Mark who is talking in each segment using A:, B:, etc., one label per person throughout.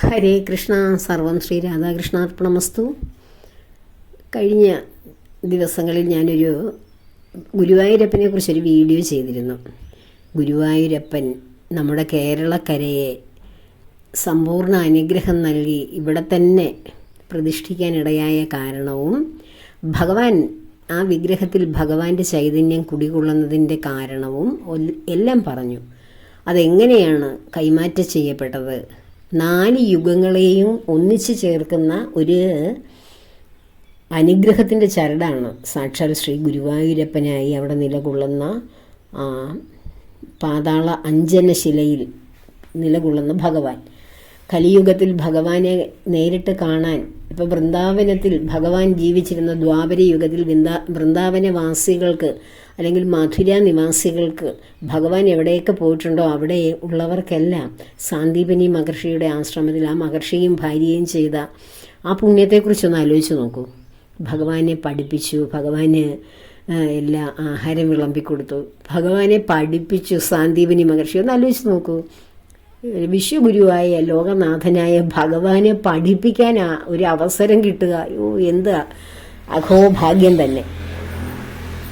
A: ഹരേ കൃഷ്ണ സർവം ശ്രീ രാധാകൃഷ്ണാർപ്പണമസ്തു കഴിഞ്ഞ ദിവസങ്ങളിൽ ഞാനൊരു ഗുരുവായൂരപ്പനെ കുറിച്ചൊരു വീഡിയോ ചെയ്തിരുന്നു. ഗുരുവായൂരപ്പൻ നമ്മുടെ കേരളക്കരയെ സമ്പൂർണ അനുഗ്രഹം നൽകി ഇവിടെ തന്നെ പ്രതിഷ്ഠിക്കാനിടയായ കാരണവും ഭഗവാൻ ആ വിഗ്രഹത്തിൽ ഭഗവാന്റെ ചൈതന്യം കുടികൊള്ളുന്നതിന്റെ കാരണവും എല്ലാം പറഞ്ഞു. അതെങ്ങനെയാണ് കൈമാറ്റം ചെയ്യപ്പെട്ടത്? നാല് യുഗങ്ങളെയും ഒന്നിച്ചു ചേർക്കുന്ന ഒരു അനുഗ്രഹത്തിന്റെ ചരടാണ്. സാക്ഷാൽ ശ്രീ ഗുരുവായൂരപ്പനായി അവിടെ നിലകൊള്ളുന്ന പാതാള അഞ്ജനശിലയിൽ നിലകൊള്ളുന്ന ഭഗവാൻ. കലിയുഗത്തിൽ ഭഗവാനെ നേരിട്ട് കാണാൻ ഇപ്പൊ വൃന്ദാവനത്തിൽ ഭഗവാൻ ജീവിച്ചിരുന്ന ദ്വാപര യുഗത്തിൽ വൃന്ദാ വൃന്ദാവനവാസികൾക്ക് അല്ലെങ്കിൽ മധുര നിവാസികൾക്ക് ഭഗവാൻ എവിടെയൊക്കെ പോയിട്ടുണ്ടോ അവിടെ ഉള്ളവർക്കെല്ലാം സാന്ദീപനി മഹർഷിയുടെ ആശ്രമത്തിൽ ആ മഹർഷിയും ഭാര്യയും ചെയ്ത ആ പുണ്യത്തെക്കുറിച്ചൊന്ന് ആലോചിച്ച് നോക്കൂ. ഭഗവാനെ പഠിപ്പിച്ചു ഭഗവാന് എല്ലാ ആഹാരം വിളമ്പിക്കൊടുത്തു. ഭഗവാനെ പഠിപ്പിച്ചു സാന്ദീപനി മഹർഷി ഒന്ന് ആലോചിച്ച് നോക്കൂ. വിശ്വഗുരുവായ ലോകനാഥനായ ഭഗവാനെ പഠിപ്പിക്കാൻ ഒരു അവസരം കിട്ടുക. അയ്യോ എന്ത് അഘോഭാഗ്യം തന്നെ.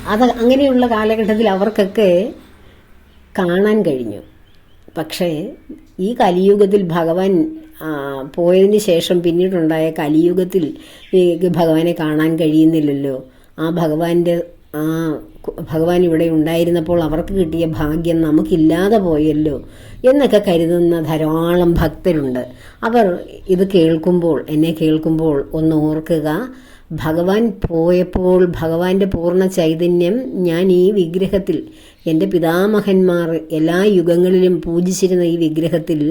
A: അത് അങ്ങനെയുള്ള കാലഘട്ടത്തിൽ അവർക്കൊക്കെ കാണാൻ കഴിഞ്ഞു. പക്ഷേ ഈ കലിയുഗത്തിൽ ഭഗവാൻ പോയതിന് ശേഷം പിന്നീടുണ്ടായ കലിയുഗത്തിൽ ഭഗവാനെ കാണാൻ കഴിയുന്നില്ലല്ലോ. ആ ഭഗവാന്റെ ആ ഭഗവാൻ ഇവിടെ ഉണ്ടായിരുന്നപ്പോൾ അവർക്ക് കിട്ടിയ ഭാഗ്യം നമുക്കില്ലാതെ പോയല്ലോ എന്നൊക്കെ കരുതുന്ന ധാരാളം ഭക്തരുണ്ട്. അവർ ഇത് കേൾക്കുമ്പോൾ എന്നെ കേൾക്കുമ്പോൾ ഒന്ന് ഓർക്കുക ഭഗവാൻ പോയപ്പോൾ ഭഗവാന്റെ പൂർണ ചൈതന്യം ഞാൻ ഈ വിഗ്രഹത്തിൽ എന്റെ പിതാമഹന്മാർ എല്ലാ യുഗങ്ങളിലും പൂജിച്ചിരുന്ന ഈ വിഗ്രഹത്തിൽ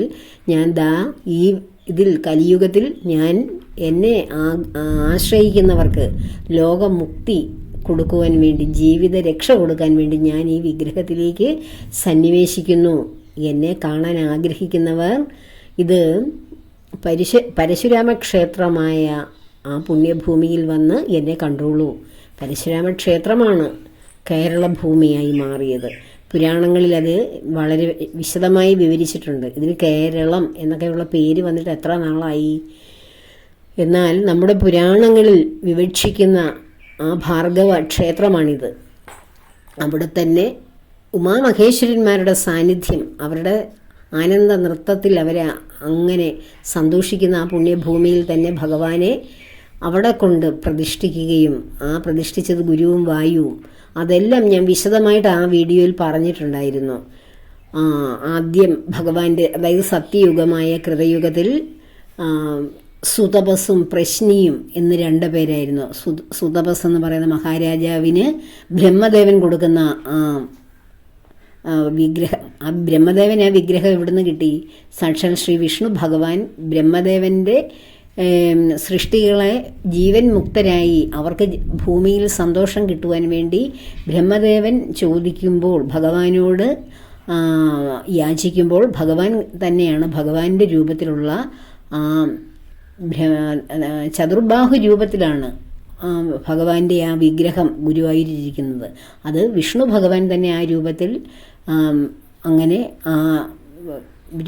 A: ഞാൻ ദാ ഈ ഇതിൽ കലിയുഗത്തിൽ ഞാൻ എന്നെ ആശ്രയിക്കുന്നവർക്ക് ലോകമുക്തി കൊടുക്കുവാൻ വേണ്ടി ജീവിത രക്ഷ കൊടുക്കാൻ വേണ്ടി ഞാൻ ഈ വിഗ്രഹത്തിലേക്ക് സന്നിവേശിക്കുന്നു. എന്നെ കാണാൻ ആഗ്രഹിക്കുന്നവർ ഇത് പരിശ പരശുരാമ ക്ഷേത്രമായ ആ പുണ്യഭൂമിയിൽ വന്ന് എന്നെ കണ്ടോളൂ. പരശുരാമ ക്ഷേത്രമാണ് കേരള ഭൂമിയായി മാറിയത്. പുരാണങ്ങളിൽ അത് വളരെ വിശദമായി വിവരിച്ചിട്ടുണ്ട്. ഇതിന് കേരളം എന്നൊക്കെയുള്ള പേര് വന്നിട്ട് എത്ര നാളായി? എന്നാൽ നമ്മുടെ പുരാണങ്ങളിൽ വിവക്ഷിക്കുന്ന ആ ഭാർഗവ ക്ഷേത്രമാണിത്. അവിടെ തന്നെ ഉമാമഹേശ്വരന്മാരുടെ സാന്നിധ്യം അവരുടെ ആനന്ദ നൃത്തത്തിൽ അവരെ അങ്ങനെ സന്തോഷിക്കുന്ന ആ പുണ്യഭൂമിയിൽ തന്നെ ഭഗവാനെ അവിടെ കൊണ്ട് പ്രതിഷ്ഠിക്കുകയും ആ പ്രതിഷ്ഠിച്ചത് ഗുരുവും വായുവും അതെല്ലാം ഞാൻ വിശദമായിട്ട് ആ വീഡിയോയിൽ പറഞ്ഞിട്ടുണ്ടായിരുന്നു. ആദ്യം ഭഗവാന്റെ അതായത് സത്യയുഗമായ കൃതയുഗത്തിൽ സുതപസും പ്രശ്നിയും എന്ന് രണ്ട് പേരായിരുന്നു. സുതപസ് എന്ന് പറയുന്ന മഹാരാജാവിന് ബ്രഹ്മദേവൻ കൊടുക്കുന്ന വിഗ്രഹം ആ ബ്രഹ്മദേവൻ ആ വിഗ്രഹം എവിടുന്ന് കിട്ടി? സാക്ഷാൽ ശ്രീ വിഷ്ണു ഭഗവാൻ ബ്രഹ്മദേവന്റെ സൃഷ്ടികളെ ജീവൻ മുക്തരായി. അവർക്ക് ഭൂമിയിൽ സന്തോഷം കിട്ടുവാൻ വേണ്ടി ബ്രഹ്മദേവൻ ചോദിക്കുമ്പോൾ ഭഗവാനോട് യാചിക്കുമ്പോൾ ഭഗവാൻ തന്നെയാണ് ഭഗവാന്റെ രൂപത്തിലുള്ള ചതുർബാഹു രൂപത്തിലാണ് ഭഗവാന്റെ ആ വിഗ്രഹം ഗുരുവായൂരിരിക്കുന്നത്. അത് വിഷ്ണു ഭഗവാൻ തന്നെ ആ രൂപത്തിൽ അങ്ങനെ ആ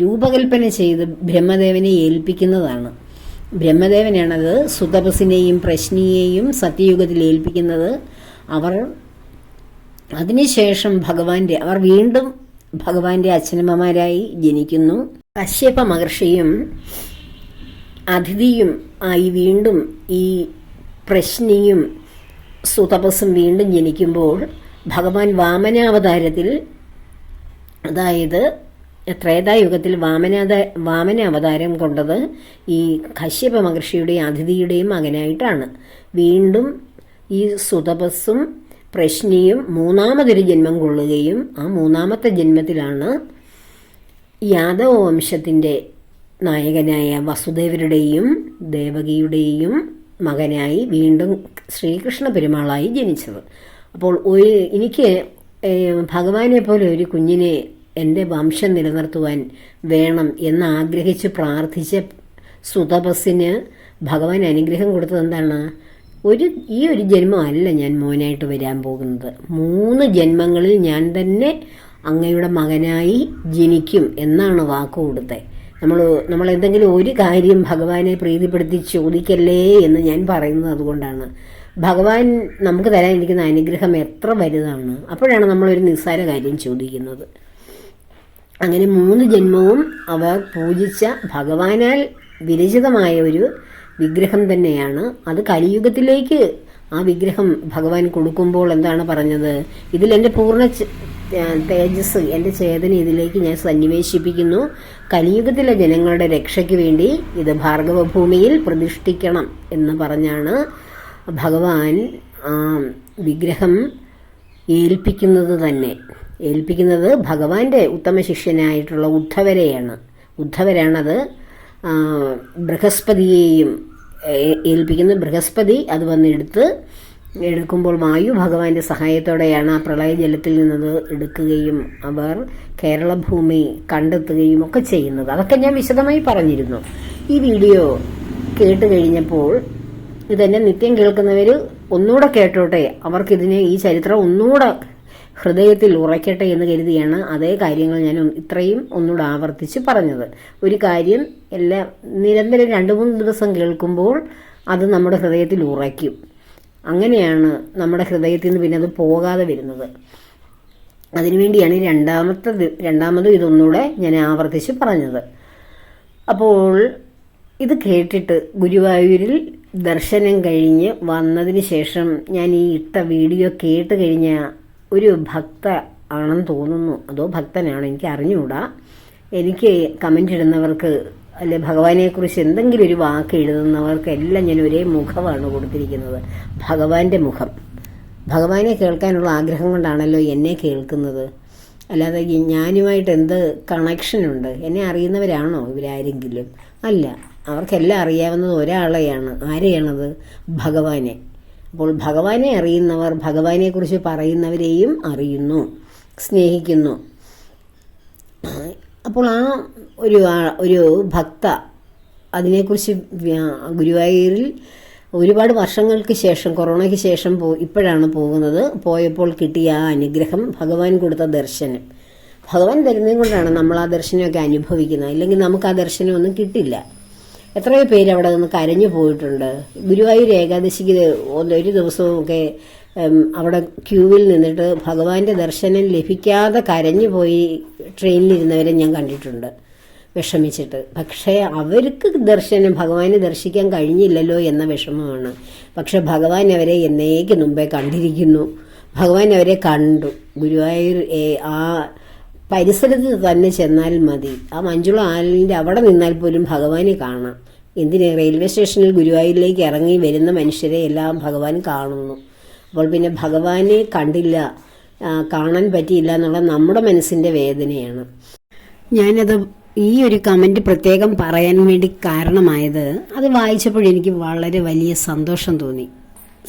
A: രൂപകൽപ്പന ചെയ്ത് ബ്രഹ്മദേവനെ ഏൽപ്പിക്കുന്നതാണ്. ബ്രഹ്മദേവനാണത് സുതപസിനെയും പ്രശ്നിയെയും സത്യയുഗത്തിൽ ഏൽപ്പിക്കുന്നത്. അവർ അതിനുശേഷം ഭഗവാന്റെ അവർ വീണ്ടും ഭഗവാന്റെ അച്ഛനമ്മമാരായി ജനിക്കുന്നു. കശ്യപ മഹർഷിയും അതിഥിയും ആയി വീണ്ടും ഈ പ്രശ്നിയും സുതപസും വീണ്ടും ജനിക്കുമ്പോൾ ഭഗവാൻ വാമനാവതാരത്തിൽ അതായത് ത്രേതായുഗത്തിൽ വാമനാത വാമന അവതാരം കൊണ്ടത് ഈ കശ്യപ മഹർഷിയുടെയും അതിഥിയുടെയും മകനായിട്ടാണ്. വീണ്ടും ഈ സുതപസ്സും പ്രശ്നിയും മൂന്നാമതൊരു ജന്മം കൊള്ളുകയും ആ മൂന്നാമത്തെ ജന്മത്തിലാണ് യാദവ വംശത്തിന്റെ നായകനായ വസുദേവരുടെയും ദേവകിയുടെയും മകനായി വീണ്ടും ശ്രീകൃഷ്ണ പെരുമാളായി ജനിച്ചത്. അപ്പോൾ ഒരു എനിക്ക് ഭഗവാനെ പോലെ ഒരു കുഞ്ഞിനെ എന്റെ വംശം നിലനിർത്തുവാൻ വേണം എന്ന് ആഗ്രഹിച്ച് പ്രാർത്ഥിച്ച സുതപസ്സിന് ഭഗവാൻ അനുഗ്രഹം കൊടുത്തത് എന്താണ്? ഒരു ഈ ഒരു ജന്മം അല്ല ഞാൻ മോനായിട്ട് വരാൻ പോകുന്നത്. മൂന്ന് ജന്മങ്ങളിൽ ഞാൻ തന്നെ അങ്ങയുടെ മകനായി ജനിക്കും എന്നാണ് വാക്ക് കൊടുത്തത്. നമ്മൾ നമ്മൾ എന്തെങ്കിലും ഒരു കാര്യം ഭഗവാനെ പ്രീതിപ്പെടുത്തി ചോദിക്കല്ലേ എന്ന് ഞാൻ പറയുന്നത് അതുകൊണ്ടാണ്. ഭഗവാൻ നമുക്ക് തരാനിരിക്കുന്ന അനുഗ്രഹം എത്ര വലുതാണ്? അപ്പോഴാണ് നമ്മളൊരു നിസ്സാര കാര്യം ചോദിക്കുന്നത്. അങ്ങനെ മൂന്ന് ജന്മവും അവർ പൂജിച്ച ഭഗവാനാൽ വിരചിതമായ ഒരു വിഗ്രഹം തന്നെയാണ്. അത് കലിയുഗത്തിലേക്ക് ആ വിഗ്രഹം ഭഗവാൻ കൊടുക്കുമ്പോൾ എന്താണ് പറഞ്ഞത്? ഇതിൽ എന്റെ പൂർണ തേജസ് എന്റെ ചേതന ഇതിലേക്ക് ഞാൻ സന്നിവേശിപ്പിക്കുന്നു. കലിയുഗത്തിലെ ജനങ്ങളുടെ രക്ഷയ്ക്ക് വേണ്ടി ഇത് ഭാർഗവഭൂമിയിൽ പ്രതിഷ്ഠിക്കണം എന്ന് പറഞ്ഞാണ് ഭഗവാൻ വിഗ്രഹം ഏൽപ്പിക്കുന്നത് തന്നെ. ഏൽപ്പിക്കുന്നത് ഭഗവാന്റെ ഉത്തമ ശിഷ്യനായിട്ടുള്ള ഉദ്ധവരെയാണ്. ഉദ്ധവരാണത് ബൃഹസ്പതിയെയും ഏൽപ്പിക്കുന്നത് ഏൽപ്പിക്കുന്നു ബൃഹസ്പതി അത് വന്നെടുത്ത് എടുക്കുമ്പോൾ വായു ഭഗവാന്റെ സഹായത്തോടെയാണ് ആ പ്രളയജലത്തിൽ നിന്നത് എടുക്കുകയും അവർ കേരളഭൂമി കണ്ടെത്തുകയും ഒക്കെ ചെയ്യുന്നത്. അതൊക്കെ ഞാൻ വിശദമായി പറഞ്ഞിരുന്നു. ഈ വീഡിയോ കേട്ട് കഴിഞ്ഞപ്പോൾ ഇതെന്നെ നിത്യം കേൾക്കുന്നവർ ഒന്നുകൂടെ കേട്ടോട്ടെ. അവർക്കിതിനെ ഈ ചരിത്രം ഒന്നുകൂടെ ഹൃദയത്തിൽ ഉറയ്ക്കട്ടെ എന്ന് കരുതിയാണ് അതേ കാര്യങ്ങൾ ഞാൻ ഇത്രയും ഒന്നുകൂടെ ആവർത്തിച്ച് പറഞ്ഞത്. ഒരു കാര്യം എല്ലാ നിരന്തരം രണ്ട് മൂന്ന് ദിവസം കേൾക്കുമ്പോൾ അത് നമ്മുടെ ഹൃദയത്തിൽ ഉറയ്ക്കും. അങ്ങനെയാണ് നമ്മുടെ ഹൃദയത്തിൽ നിന്ന് പിന്നെ അത് പോകാതെ വരുന്നത്. അതിനുവേണ്ടിയാണ് ഈ രണ്ടാമത്തെ രണ്ടാമതും ഇതൊന്നുകൂടെ ഞാൻ ആവർത്തിച്ച് പറഞ്ഞത്. അപ്പോൾ ഇത് കേട്ടിട്ട് ഗുരുവായൂരിൽ ദർശനം കഴിഞ്ഞ് വന്നതിന് ശേഷം ഞാൻ ഈ ഇട്ട വീഡിയോ കേട്ട് കഴിഞ്ഞ ഒരു ഭക്ത ആണെന്ന് തോന്നുന്നു. അതോ ഭക്തനാണോ എനിക്ക് അറിഞ്ഞുകൂടാ. എനിക്ക് കമന്റ് ഇടുന്നവർക്ക് അല്ലെ ഭഗവാനെക്കുറിച്ച് എന്തെങ്കിലും ഒരു വാക്ക് എഴുതുന്നവർക്ക് എല്ലാം ഞാൻ ഒരേ മുഖമാണ് കൊടുത്തിരിക്കുന്നത്. ഭഗവാന്റെ മുഖം. ഭഗവാനെ കേൾക്കാനുള്ള ആഗ്രഹം കൊണ്ടാണല്ലോ എന്നെ കേൾക്കുന്നത്. അല്ലാതെ ഞാനുമായിട്ട് എന്ത് കണക്ഷനുണ്ട് എന്നെ അറിയുന്നവരാണോ ഇവരാരെങ്കിലും? അല്ല അവർക്കെല്ലാം അറിയാവുന്നത് ഒരാളെയാണ്. ആരെയാണത്? ഭഗവാനെ. അപ്പോൾ ഭഗവാനെ അറിയുന്നവർ ഭഗവാനെക്കുറിച്ച് പറയുന്നവരെയും അറിയുന്നു സ്നേഹിക്കുന്നു. അപ്പോൾ ആ ഒരു ഒരു ഭക്ത അതിനെക്കുറിച്ച് വ്യ- ഗുരുവായൂരിൽ ഒരുപാട് വർഷങ്ങൾക്ക് ശേഷം കൊറോണയ്ക്ക് ശേഷം പോ ഇപ്പോഴാണ് പോകുന്നത്. പോയപ്പോൾ കിട്ടിയ ആ അനുഗ്രഹം ഭഗവാൻ കൊടുത്ത ദർശനം. ഭഗവാൻ തരുന്നതും കൊണ്ടാണ് നമ്മൾ ആ ദർശനമൊക്കെ അനുഭവിക്കുന്നത്. ഇല്ലെങ്കിൽ നമുക്ക് ആ ദർശനമൊന്നും കിട്ടില്ല. എത്രയോ പേര് അവിടെ നിന്ന് കരഞ്ഞു പോയിട്ടുണ്ട്. ഗുരുവായൂർ ഏകാദശിക്ക് ഒരു ദിവസമൊക്കെ അവിടെ ക്യൂവിൽ നിന്നിട്ട് ഭഗവാന്റെ ദർശനം ലഭിക്കാതെ കരഞ്ഞു പോയി ട്രെയിനിലിരുന്നവരെ ഞാൻ കണ്ടിട്ടുണ്ട്. വിഷമിച്ചിട്ട്. പക്ഷേ അവർക്ക് ദർശനം ഭഗവാനെ ദർശിക്കാൻ കഴിഞ്ഞില്ലല്ലോ എന്ന വിഷമമാണ്. പക്ഷെ ഭഗവാൻ അവരെ എന്നേക്ക് മുമ്പേ കണ്ടിരിക്കുന്നു. ഭഗവാൻ അവരെ കണ്ടു. ഗുരുവായൂർ ആ പരിസരത്ത് തന്നെ ചെന്നാൽ മതി. ആ മഞ്ജുള ആലിന്റെ അവിടെ നിന്നാൽ പോലും ഭഗവാനെ കാണാം. എന്തിന്? റെയിൽവേ സ്റ്റേഷനിൽ ഗുരുവായൂരിലേക്ക് ഇറങ്ങി വരുന്ന മനുഷ്യരെ എല്ലാം ഭഗവാൻ കാണുന്നു. അപ്പോൾ പിന്നെ ഭഗവാനെ കണ്ടില്ല കാണാൻ പറ്റിയില്ല എന്നുള്ള നമ്മുടെ മനസ്സിന്റെ വേദനയാണ്. ഞാനത് ഈ ഒരു കമന്റ് പ്രത്യേകം പറയാൻ വേണ്ടി കാരണമായത് അത് വായിച്ചപ്പോൾ എനിക്ക് വളരെ വലിയ സന്തോഷം തോന്നി.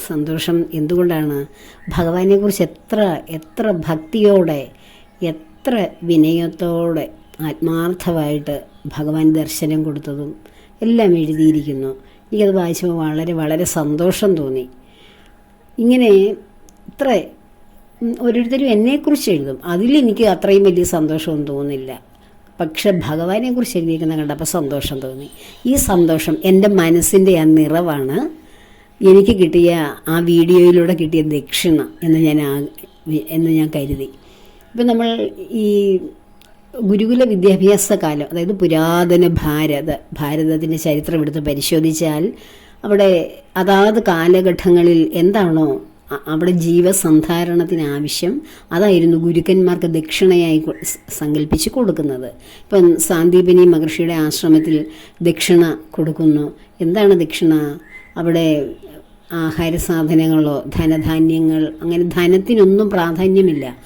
A: സന്തോഷം എന്തുകൊണ്ടാണ്? ഭഗവാനെക്കുറിച്ച് എത്ര എത്ര ഭക്തിയോടെ എത്ര വിനയത്തോടെ ആത്മാർത്ഥമായിട്ട് ഭഗവാൻ ദർശനം കൊടുത്തതും എല്ലാം എഴുതിയിരിക്കുന്നു. എനിക്കത് വായിച്ചപ്പോൾ വളരെ വളരെ സന്തോഷം തോന്നി. ഇങ്ങനെ ഇത്ര ഓരോരുത്തരും എന്നെക്കുറിച്ച് എഴുതും. അതിലെനിക്ക് അത്രയും വലിയ സന്തോഷമൊന്നും തോന്നില്ല. പക്ഷെ ഭഗവാനെക്കുറിച്ച് എഴുതിയിരിക്കുന്ന കണ്ടപ്പോൾ സന്തോഷം തോന്നി. ഈ സന്തോഷം എന്റെ മനസ്സിന്റെ ആ നിറവാണ് എനിക്ക് കിട്ടിയ ആ വീഡിയോയിലൂടെ കിട്ടിയ ദക്ഷിണ എന്ന് ഞാൻ എന്ന് ഞാൻ കരുതി. ഇപ്പം നമ്മൾ ഈ ഗുരുകുല വിദ്യാഭ്യാസ കാലം അതായത് പുരാതന ഭാരത ഭാരതത്തിന്റെ ചരിത്രം എടുത്ത് പരിശോധിച്ചാൽ അവിടെ അതാത് കാലഘട്ടങ്ങളിൽ എന്താണോ അവിടെ ജീവസന്ധാരണത്തിന് ആവശ്യം അതായിരുന്നു ഗുരുക്കന്മാർക്ക് ദക്ഷിണയായി സങ്കല്പിച്ച് കൊടുക്കുന്നത്. ഇപ്പം സാന്ദീപനി മഹർഷിയുടെ ആശ്രമത്തിൽ ദക്ഷിണ കൊടുക്കുന്നു. എന്താണ് ദക്ഷിണ? അവിടെ ആഹാര സാധനങ്ങളോ ധനധാന്യങ്ങൾ അങ്ങനെ ധനത്തിനൊന്നും പ്രാധാന്യമില്ല.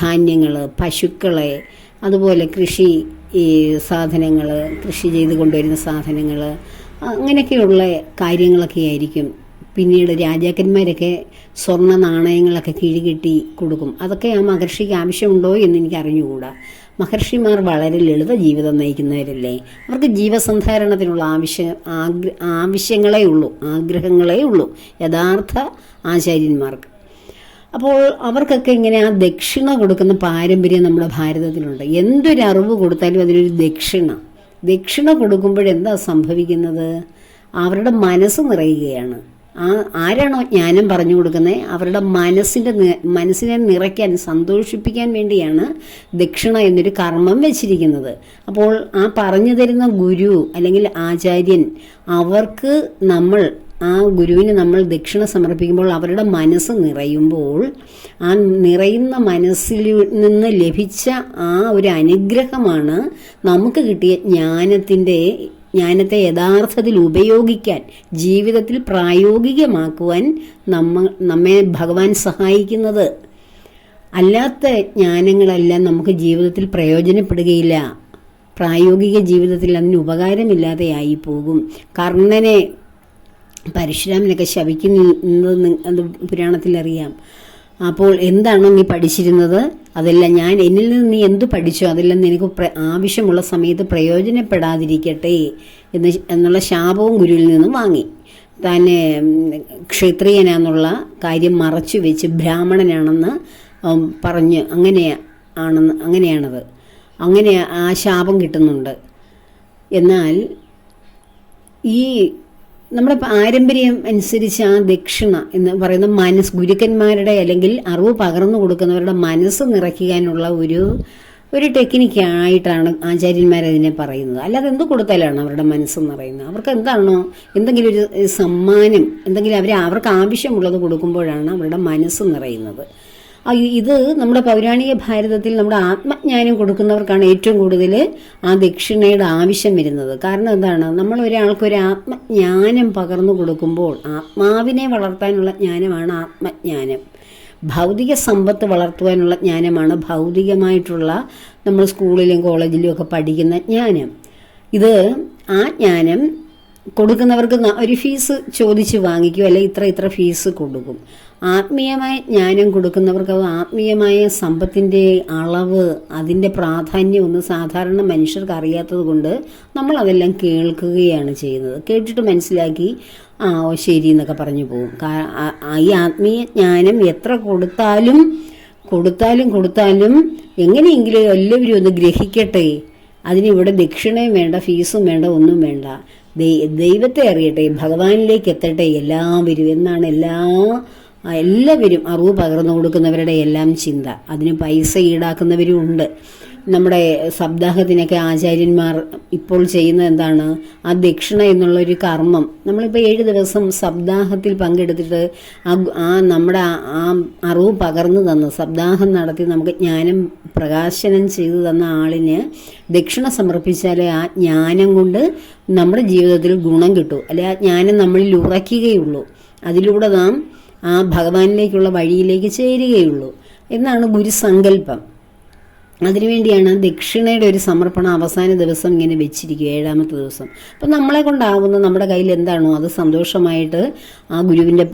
A: ധാന്യങ്ങൾ പശുക്കളെ അതുപോലെ കൃഷി ഈ സാധനങ്ങൾ കൃഷി ചെയ്ത് കൊണ്ടുവരുന്ന സാധനങ്ങൾ അങ്ങനെയൊക്കെയുള്ള കാര്യങ്ങളൊക്കെ ആയിരിക്കും പിന്നീട് രാജാക്കന്മാരൊക്കെ സ്വർണ നാണയങ്ങളൊക്കെ കിഴികെട്ടി കൊടുക്കും. അതൊക്കെ ആ മഹർഷിക്ക് ആവശ്യമുണ്ടോ എന്ന് എനിക്ക് അറിഞ്ഞുകൂടാ മഹർഷിമാർ വളരെ ലളിത ജീവിതം നയിക്കുന്നവരല്ലേ. അവർക്ക് ജീവസന്ധാരണത്തിനുള്ള ആവശ്യ ആവശ്യങ്ങളേ ഉള്ളൂ ആഗ്രഹങ്ങളേ ഉള്ളൂ യഥാർത്ഥ ആചാര്യന്മാർക്ക്. അപ്പോൾ അവർക്കൊക്കെ ഇങ്ങനെ ആ ദക്ഷിണ കൊടുക്കുന്ന പാരമ്പര്യം നമ്മുടെ ഭാരതത്തിലുണ്ട്. എന്തൊരു അറിവ് കൊടുത്താലും അതിനൊരു ദക്ഷിണ. ദക്ഷിണ കൊടുക്കുമ്പോഴെന്താ സംഭവിക്കുന്നത്? അവരുടെ മനസ്സ് നിറയുകയാണ്. ആ ആരാണോ ജ്ഞാനം പറഞ്ഞു കൊടുക്കുന്നത് അവരുടെ മനസ്സിന്റെ മനസ്സിനെ നിറയ്ക്കാൻ സന്തോഷിപ്പിക്കാൻ വേണ്ടിയാണ് ദക്ഷിണ എന്നൊരു കർമ്മം വെച്ചിരിക്കുന്നത്. അപ്പോൾ ആ പറഞ്ഞു തരുന്ന ഗുരു അല്ലെങ്കിൽ ആചാര്യൻ അവർക്ക് നമ്മൾ ആ ഗുരുവിന് നമ്മൾ ദക്ഷിണ സമർപ്പിക്കുമ്പോൾ അവരുടെ മനസ്സ് നിറയുമ്പോൾ ആ നിറയുന്ന മനസ്സിൽ നിന്ന് ലഭിച്ച ആ ഒരു അനുഗ്രഹമാണ് നമുക്ക് കിട്ടിയ ജ്ഞാനത്തിന്റെ ജ്ഞാനത്തെ യഥാർത്ഥത്തിൽ ഉപയോഗിക്കാൻ ജീവിതത്തിൽ പ്രായോഗികമാക്കുവാൻ നമ്മ നമ്മെ ഭഗവാൻ സഹായിക്കുന്നത്. അല്ലാത്ത ജ്ഞാനങ്ങളെല്ലാം നമുക്ക് ജീവിതത്തിൽ പ്രയോജനപ്പെടുകയില്ല. പ്രായോഗിക ജീവിതത്തിൽ അതിന് ഉപകാരമില്ലാതെയായി പോകും കർണനെ പരശുരാമനൊക്കെ ശവിക്കുന്നു അത് പുരാണത്തിലറിയാം. അപ്പോൾ എന്താണോ നീ പഠിച്ചിരുന്നത്? അതെല്ലാം ഞാൻ എന്നിൽ നിന്ന് നീ എന്തു പഠിച്ചോ? അതെല്ലാം നിനക്ക് ആവശ്യമുള്ള സമയത്ത് പ്രയോജനപ്പെടാതിരിക്കട്ടെ എന്ന് എന്നുള്ള ശാപവും ഗുരുവിൽ നിന്നും വാങ്ങി. തന്നെ ക്ഷത്രിയനാന്നുള്ള കാര്യം മറച്ചു വെച്ച് ബ്രാഹ്മണനാണെന്ന് പറഞ്ഞ് അങ്ങനെ ആണെന്ന് അങ്ങനെയാണത്. അങ്ങനെ ആ ശാപം കിട്ടുന്നുണ്ട്. എന്നാൽ ഈ നമ്മുടെ പാരമ്പര്യം അനുസരിച്ച് ആ ദക്ഷിണ എന്ന് പറയുന്ന മനസ്സ് ഗുരുക്കന്മാരുടെ അല്ലെങ്കിൽ അറിവ് പകർന്നു കൊടുക്കുന്നവരുടെ മനസ്സ് നിറയ്ക്കാനുള്ള ഒരു ഒരു ടെക്നിക്കായിട്ടാണ് ആചാര്യന്മാർ അതിനെ പറയുന്നത്. അല്ലാതെ എന്ത് കൊടുത്താലാണ് അവരുടെ മനസ്സ് നിറയുന്നത്? അവർക്ക് എന്താണോ എന്തെങ്കിലും ഒരു സമ്മാനം എന്തെങ്കിലും അവർ അവർക്ക് ആവശ്യമുള്ളത് കൊടുക്കുമ്പോഴാണ് അവരുടെ മനസ്സ് നിറയുന്നത്. ഇത് നമ്മുടെ പൗരാണിക ഭാരതത്തിൽ നമ്മുടെ ആത്മജ്ഞാനം കൊടുക്കുന്നവർക്കാണ് ഏറ്റവും കൂടുതൽ ആ ദക്ഷിണയുടെ ആവശ്യം വരുന്നത്. കാരണം എന്താണ്? നമ്മൾ ഒരാൾക്ക് ഒരു ആത്മജ്ഞാനം പകർന്നു കൊടുക്കുമ്പോൾ ആത്മാവിനെ വളർത്താനുള്ള ജ്ഞാനമാണ് ആത്മജ്ഞാനം. ഭൗതിക സമ്പത്ത് വളർത്തുവാനുള്ള ജ്ഞാനമാണ് ഭൗതികമായിട്ടുള്ള നമ്മൾ സ്കൂളിലും കോളേജിലും ഒക്കെ പഠിക്കുന്ന ജ്ഞാനം. ഇത് ആ ജ്ഞാനം കൊടുക്കുന്നവർക്ക് ഒരു ഫീസ് ചോദിച്ച് വാങ്ങിക്കും അല്ലെങ്കിൽ ഇത്ര ഇത്ര ഫീസ് കൊടുക്കും. ആത്മീയമായ ജ്ഞാനം കൊടുക്കുന്നവർക്ക് അത് ആത്മീയമായ സമ്പത്തിന്റെ അളവ് അതിന്റെ പ്രാധാന്യം ഒന്നും സാധാരണ മനുഷ്യർക്ക് അറിയാത്തത് കൊണ്ട് നമ്മൾ അതെല്ലാം കേൾക്കുകയാണ് ചെയ്യുന്നത്. കേട്ടിട്ട് മനസ്സിലാക്കി ആ ശരി എന്നൊക്കെ പറഞ്ഞു പോകും. ഈ ആത്മീയ ജ്ഞാനം എത്ര കൊടുത്താലും കൊടുത്താലും കൊടുത്താലും എങ്ങനെയെങ്കിലും എല്ലാവരും ഒന്ന് ഗ്രഹിക്കട്ടെ. അതിനിവിടെ ദക്ഷിണയും വേണ്ട ഫീസും വേണ്ട ഒന്നും വേണ്ട. ദൈവത്തെ അറിയട്ടെ ഭഗവാനിലേക്ക് എത്തട്ടെ എല്ലാവരും എന്നാണ് എല്ലാ എല്ലാവരും അറിവ് പകർന്നു കൊടുക്കുന്നവരുടെ എല്ലാം ചിന്ത. അതിന് പൈസ ഈടാക്കുന്നവരും ഉണ്ട്. നമ്മുടെ സപ്താഹത്തിനൊക്കെ ആചാര്യന്മാർ ഇപ്പോൾ ചെയ്യുന്നത് എന്താണ്? ആ ദക്ഷിണ എന്നുള്ളൊരു കർമ്മം. നമ്മളിപ്പോൾ ഏഴ് ദിവസം സപ്താഹത്തിൽ പങ്കെടുത്തിട്ട് ആ ആ നമ്മുടെ ആ- ആ അറിവ് പകർന്നു തന്ന സപ്താഹം നടത്തി നമുക്ക് ജ്ഞാനം പ്രകാശനം ചെയ്തു തന്ന ആളിന് ദക്ഷിണ സമർപ്പിച്ചാലേ ആ ജ്ഞാനം കൊണ്ട് നമ്മുടെ ജീവിതത്തിൽ ഗുണം കിട്ടും. അല്ലെ ആ ജ്ഞാനം നമ്മളിൽ ഉറയ്ക്കുകയുള്ളൂ. അതിലൂടെ നാം ആ ഭഗവാനിലേക്കുള്ള വഴിയിലേക്ക് ചേരുകയുള്ളൂ. എന്നാണ് ഗുരുസങ്കല്പം അതിനുവേണ്ടിയാണ് ദക്ഷിണയുടെ ഒരു സമർപ്പണം അവസാന ദിവസം ഇങ്ങനെ വെച്ചിരിക്കുക ഏഴാമത്തെ ദിവസം. അപ്പം നമ്മളെ കൊണ്ടാവുന്ന നമ്മുടെ കയ്യിൽ എന്താണോ അത് സന്തോഷമായിട്ട് ആ ഗുരുവിന്റെ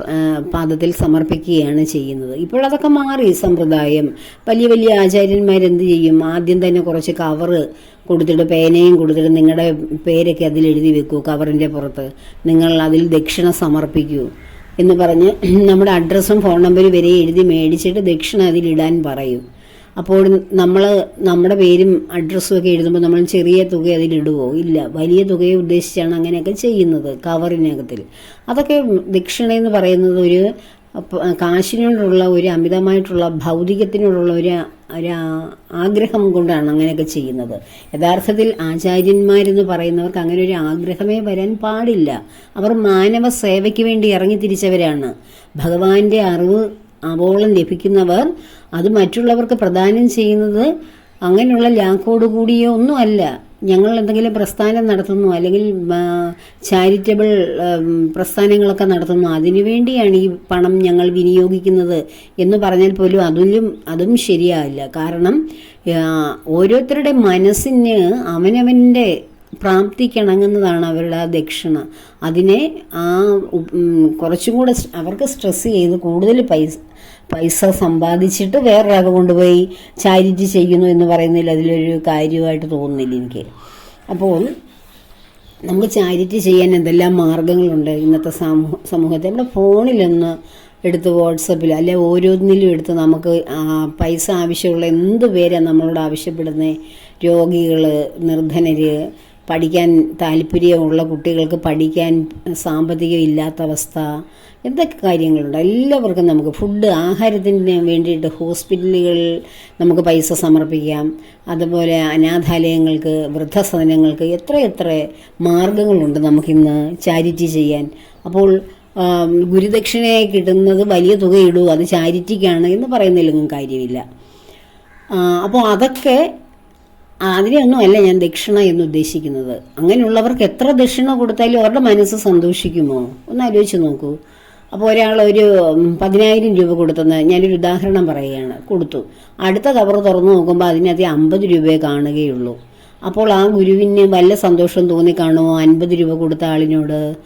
A: പാദത്തിൽ സമർപ്പിക്കുകയാണ് ചെയ്യുന്നത്. ഇപ്പോഴതൊക്കെ മാറി സമ്പ്രദായം. വലിയ വലിയ ആചാര്യന്മാരെന്ത് ചെയ്യും? ആദ്യം തന്നെ കുറച്ച് കവറ് കൊടുത്തിട്ട് പേനയും കൊടുത്തിട്ട് നിങ്ങളുടെ പേരൊക്കെ അതിൽ എഴുതി വെക്കൂ കവറിന്റെ പുറത്ത്. നിങ്ങൾ അതിൽ ദക്ഷിണ സമർപ്പിക്കൂ എന്ന് പറഞ്ഞ് നമ്മുടെ അഡ്രസ്സും ഫോൺ നമ്പരും വരെ എഴുതി മേടിച്ചിട്ട് ദക്ഷിണ അതിലിടാൻ പറയും. അപ്പോൾ നമ്മൾ നമ്മുടെ പേരും അഡ്രസ്സും ഒക്കെ എഴുതുമ്പോൾ നമ്മൾ ചെറിയ തുക അതിലിടുവോ? ഇല്ല. വലിയ തുകയെ ഉദ്ദേശിച്ചാണ് അങ്ങനെയൊക്കെ ചെയ്യുന്നത് കവറിനകത്തിൽ അതൊക്കെ ദക്ഷിണ എന്ന് പറയുന്നത് ഒരു കാശിനോടുള്ള ഒരു അമിതമായിട്ടുള്ള ഭൗതികത്തിനോടുള്ള ഒരു ഒരു ആഗ്രഹം കൊണ്ടാണ് അങ്ങനെയൊക്കെ ചെയ്യുന്നത്. യഥാർത്ഥത്തിൽ ആചാര്യന്മാരെന്ന് പറയുന്നവർക്ക് അങ്ങനെ ഒരു ആഗ്രഹമേ വരാൻ പാടില്ല. അവർ മാനവ സേവയ്ക്ക് വേണ്ടി ഇറങ്ങി തിരിച്ചവരാണ് ഭഗവാന്റെ അറിവ് അവോളം ലഭിക്കുന്നവർ അത് മറ്റുള്ളവർക്ക് പ്രദാനം ചെയ്യുന്നത് അങ്ങനെയുള്ള ലാക്കോട് കൂടിയോ ഒന്നുമല്ല. ഞങ്ങൾ എന്തെങ്കിലും പ്രസ്ഥാനം നടത്തുന്നു അല്ലെങ്കിൽ ചാരിറ്റബിൾ പ്രസ്ഥാനങ്ങളൊക്കെ നടത്തുന്നു. അതിനുവേണ്ടിയാണ് ഈ പണം ഞങ്ങൾ വിനിയോഗിക്കുന്നത് എന്ന് പറഞ്ഞാൽ പോലും അതിലും അതും ശരിയാവില്ല. കാരണം ഓരോരുത്തരുടെ മനസ്സിന് അവനവന്റെ പ്രാപ്തിക്കിണങ്ങുന്നതാണ് അവരുടെ ആ ദക്ഷിണ. അതിനെ ആ കുറച്ചും കൂടെ അവർക്ക് സ്ട്രെസ് ചെയ്ത് കൂടുതൽ പൈസ പൈസ സമ്പാദിച്ചിട്ട് വേറൊരാൾ കൊണ്ടുപോയി ചാരിറ്റി ചെയ്യുന്നു എന്ന് പറയുന്നതിൽ അതിലൊരു കാര്യമായിട്ട് തോന്നുന്നില്ല എനിക്ക്. അപ്പോൾ നമുക്ക് ചാരിറ്റി ചെയ്യാൻ എന്തെല്ലാം മാർഗങ്ങളുണ്ട് ഇന്നത്തെ സമൂഹ സമൂഹത്തിൽ? നമ്മുടെ ഫോണിലൊന്ന് എടുത്ത് വാട്സപ്പിൽ അല്ലെ ഓരോന്നിലും എടുത്ത് നമുക്ക് പൈസ ആവശ്യമുള്ള എന്ത് പേരാണ് നമ്മളോട് ആവശ്യപ്പെടുന്നത് രോഗികൾ നിർധനര് പഠിക്കാൻ താല്പര്യമുള്ള കുട്ടികൾക്ക് പഠിക്കാൻ സാമ്പത്തികം ഇല്ലാത്ത അവസ്ഥ എന്തൊക്കെ കാര്യങ്ങളുണ്ട്? എല്ലാവർക്കും നമുക്ക് ഫുഡ് ആഹാരത്തിന് വേണ്ടിയിട്ട് ഹോസ്പിറ്റലുകളിൽ നമുക്ക് പൈസ സമർപ്പിക്കാം. അതുപോലെ അനാഥാലയങ്ങൾക്ക് വൃദ്ധസദനങ്ങൾക്ക് എത്ര എത്ര മാർഗങ്ങളുണ്ട് നമുക്കിന്ന് ചാരിറ്റി ചെയ്യാൻ. അപ്പോൾ ഗുരുദക്ഷിണയായി കിട്ടുന്നത് വലിയ തുക ഇടൂ അത് ചാരിറ്റിക്കാണ് എന്ന് പറയുന്നതിലൊന്നും കാര്യമില്ല. അപ്പോൾ അതൊക്കെ ആ, അതിനെയൊന്നും അല്ല ഞാൻ ദക്ഷിണ എന്ന് ഉദ്ദേശിക്കുന്നത്. അങ്ങനെയുള്ളവർക്ക് എത്ര ദക്ഷിണ കൊടുത്താലും അവരുടെ മനസ്സ് സന്തോഷിക്കുമോ? ഒന്ന് ആലോചിച്ച് നോക്കൂ. അപ്പോൾ ഒരാൾ ഒരു പതിനായിരം രൂപ കൊടുത്തെന്ന് ഞാനൊരു ഉദാഹരണം പറയുകയാണ്. കൊടുത്തു. അടുത്ത കവർ തുറന്നു നോക്കുമ്പോൾ അതിനകത്ത് അമ്പത് രൂപയെ കാണുകയുള്ളൂ. അപ്പോൾ ആ ഗുരുവിന് വല്ല സന്തോഷം തോന്നി കാണുമോ? അൻപത് രൂപ കൊടുത്ത ആളിനോട്?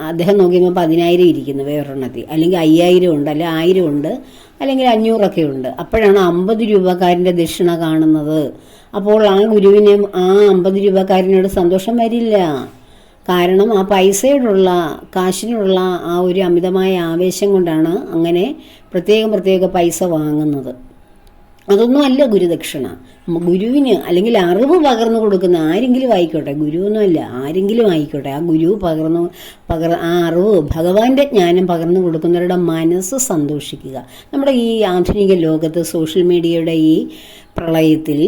A: അദ്ദേഹം നോക്കിയപ്പോൾ പതിനായിരം ഇരിക്കുന്നു വേറൊരെണ്ണത്തിൽ. അല്ലെങ്കിൽ അയ്യായിരം ഉണ്ട് അല്ലെങ്കിൽ ആയിരം ഉണ്ട് അല്ലെങ്കിൽ അഞ്ഞൂറൊക്കെ ഉണ്ട്. അപ്പോഴാണ് അമ്പത് രൂപക്കാരന്റെ ദക്ഷിണ കാണുന്നത്. അപ്പോൾ ആ ഗുരുവിന് ആ അമ്പത് രൂപക്കാരനോട് സന്തോഷം വരില്ല. കാരണം ആ പൈസയോടുള്ള കാശിനുള്ള ആ ഒരു അമിതമായ ആവേശം കൊണ്ടാണ് അങ്ങനെ പ്രത്യേകം പ്രത്യേക പൈസ വാങ്ങുന്നത്. അതൊന്നുമല്ല ഗുരുദക്ഷിണ. ഗുരുവിന് അല്ലെങ്കിൽ അറിവ് പകർന്നു കൊടുക്കുന്ന ആരെങ്കിലും ആയിക്കോട്ടെ ഗുരുവൊന്നുമല്ല ആരെങ്കിലും ആയിക്കോട്ടെ ആ ഗുരു പകർന്നു പകർ ആ അറിവ് ഭഗവാന്റെ ജ്ഞാനം പകർന്നു കൊടുക്കുന്നവരുടെ മനസ്സ് സന്തോഷിക്കുക. നമ്മുടെ ഈ ആധുനിക ലോകത്ത് സോഷ്യൽ മീഡിയയുടെ ഈ പ്രളയത്തിൽ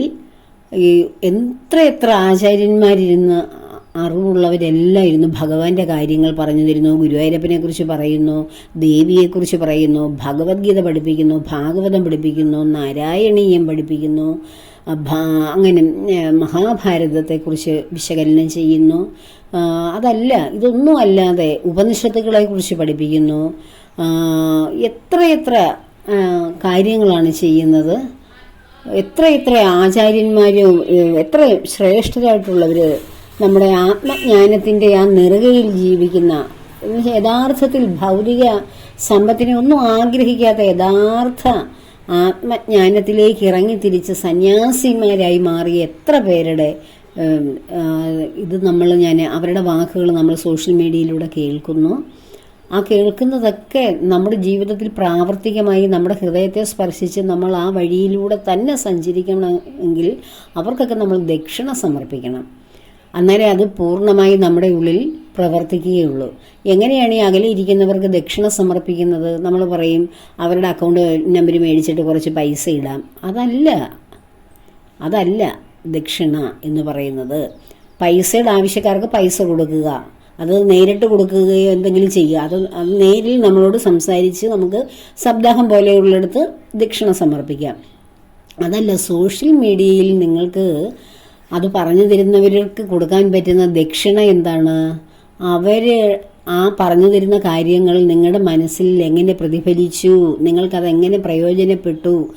A: ഈ എത്ര എത്ര ആചാര്യന്മാരിരുന്ന് അറിവുള്ളവരെല്ലാം ഇരുന്ന് ഭഗവാന്റെ കാര്യങ്ങൾ പറഞ്ഞു തരുന്നു ഗുരുവായൂരപ്പനെ കുറിച്ച് പറയുന്നു ദേവിയെക്കുറിച്ച് പറയുന്നു ഭഗവത്ഗീത പഠിപ്പിക്കുന്നു ഭാഗവതം പഠിപ്പിക്കുന്നു നാരായണീയം പഠിപ്പിക്കുന്നു അങ്ങനെ മഹാഭാരതത്തെക്കുറിച്ച് വിശകലനം ചെയ്യുന്നു. അതല്ല ഇതൊന്നും അല്ലാതെ ഉപനിഷത്തുകളെ കുറിച്ച് പഠിപ്പിക്കുന്നു എത്ര എത്രയെത്ര കാര്യങ്ങളാണ് ചെയ്യുന്നത്. എത്ര എത്ര ആചാര്യന്മാരും എത്ര ശ്രേഷ്ഠരായിട്ടുള്ളവർ നമ്മുടെ ആത്മജ്ഞാനത്തിന്റെ ആ നെറുകയിൽ ജീവിക്കുന്ന യഥാർത്ഥത്തിൽ ഭൗതിക സമ്പത്തിനെ ഒന്നും ആഗ്രഹിക്കാത്ത യഥാർത്ഥ ആത്മജ്ഞാനത്തിലേക്ക് ഇറങ്ങി തിരിച്ച് സന്യാസിമാരായി മാറിയ എത്ര പേരുടെ ഇത് നമ്മൾ ഞാൻ അവരുടെ വാക്കുകൾ നമ്മൾ സോഷ്യൽ മീഡിയയിലൂടെ കേൾക്കുന്നു. ആ കേൾക്കുന്നതൊക്കെ നമ്മുടെ ജീവിതത്തിൽ പ്രാവർത്തികമായി നമ്മുടെ ഹൃദയത്തെ സ്പർശിച്ച് നമ്മൾ ആ വഴിയിലൂടെ തന്നെ സഞ്ചരിക്കണമെങ്കിൽ അവർക്കൊക്കെ നമ്മൾ ദക്ഷിണ സമർപ്പിക്കണം. അന്നേരം അത് പൂർണമായി നമ്മുടെ ഉള്ളിൽ പ്രവർത്തിക്കുകയുള്ളൂ. എങ്ങനെയാണ് ഈ അകലെ ഇരിക്കുന്നവർക്ക് ദക്ഷിണ സമർപ്പിക്കുന്നത്? നമ്മൾ പറയും അവരുടെ അക്കൗണ്ട് നമ്പർ മേടിച്ചിട്ട് കുറച്ച് പൈസ ഇടാം. അതല്ല. അതല്ല ദക്ഷിണ എന്ന് പറയുന്നത്. പൈസയുടെ ആവശ്യക്കാർക്ക് പൈസ കൊടുക്കുക. അത് നേരിട്ട് കൊടുക്കുകയോ എന്തെങ്കിലും ചെയ്യുക. അത് അത് നേരിൽ നമ്മളോട് സംസാരിച്ച് നമുക്ക് സപ്താഹം പോലെയുള്ളിടത്ത് ദക്ഷിണ സമർപ്പിക്കാം. അതല്ല സോഷ്യൽ മീഡിയയിൽ നിങ്ങൾക്ക് അത് പറഞ്ഞു തരുന്നവർക്ക് കൊടുക്കാൻ പറ്റുന്ന ദക്ഷിണ എന്താണ്? അവർ ആ പറഞ്ഞു തരുന്ന കാര്യങ്ങൾ നിങ്ങളുടെ മനസ്സിൽ എങ്ങനെ പ്രതിഫലിച്ചു? നിങ്ങൾക്കത് എങ്ങനെ പ്രയോജനപ്പെട്ടു?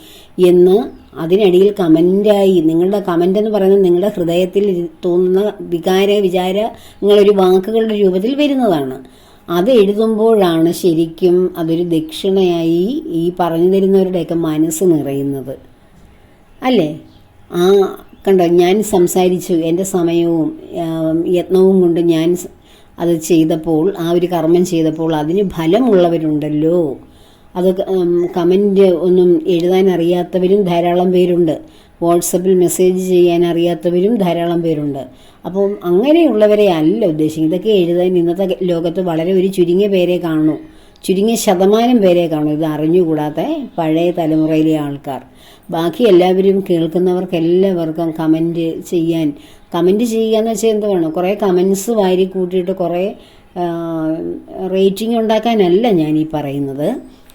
A: എന്ന് അതിനടിയിൽ കമന്റായി നിങ്ങളുടെ കമന്റ് എന്ന് പറയുന്നത് നിങ്ങളുടെ ഹൃദയത്തിൽ തോന്നുന്ന വികാര വിചാരങ്ങളൊരു വാക്കുകളുടെ രൂപത്തിൽ വരുന്നതാണ്. അത് എഴുതുമ്പോഴാണ് ശരിക്കും അതൊരു ദക്ഷിണയായി ഈ പറഞ്ഞു തരുന്നവരുടെയൊക്കെ മനസ്സ് നിറയുന്നത്. അല്ലേ? ആ കണ്ടോ ഞാൻ സംസാരിച്ചു എന്റെ സമയവും യത്നവും കൊണ്ട് ഞാൻ അത് ചെയ്തപ്പോൾ ആ ഒരു കർമ്മം ചെയ്തപ്പോൾ അതിന് ഫലമുള്ളവരുണ്ടല്ലോ. അത് കമന്റ് ഒന്നും എഴുതാൻ അറിയാത്തവരും ധാരാളം പേരുണ്ട്. വാട്സപ്പിൽ മെസ്സേജ് ചെയ്യാൻ അറിയാത്തവരും ധാരാളം പേരുണ്ട്. അപ്പം അങ്ങനെയുള്ളവരെ അല്ല ഉദ്ദേശിക്കുന്നത്. ഇതൊക്കെ എഴുതാൻ ഇന്നത്തെ ലോകത്ത് വളരെ ഒരു ചുരുങ്ങിയ പേരെ കാണൂ ചുരുങ്ങിയ ശതമാനം പേരെ കാണും ഇത് അറിഞ്ഞുകൂടാത്ത പഴയ തലമുറയിലെ ആൾക്കാർ. ബാക്കി എല്ലാവരും കേൾക്കുന്നവർക്ക് എല്ലാവർക്കും കമന്റ് ചെയ്യാൻ കമന്റ് ചെയ്യുക എന്ന് വെച്ചാൽ എന്ത് വേണം? കുറേ കമൻസ് വാരി കൂട്ടിയിട്ട് കുറേ റേറ്റിംഗ് ഉണ്ടാക്കാനല്ല ഞാൻ ഈ പറയുന്നത്.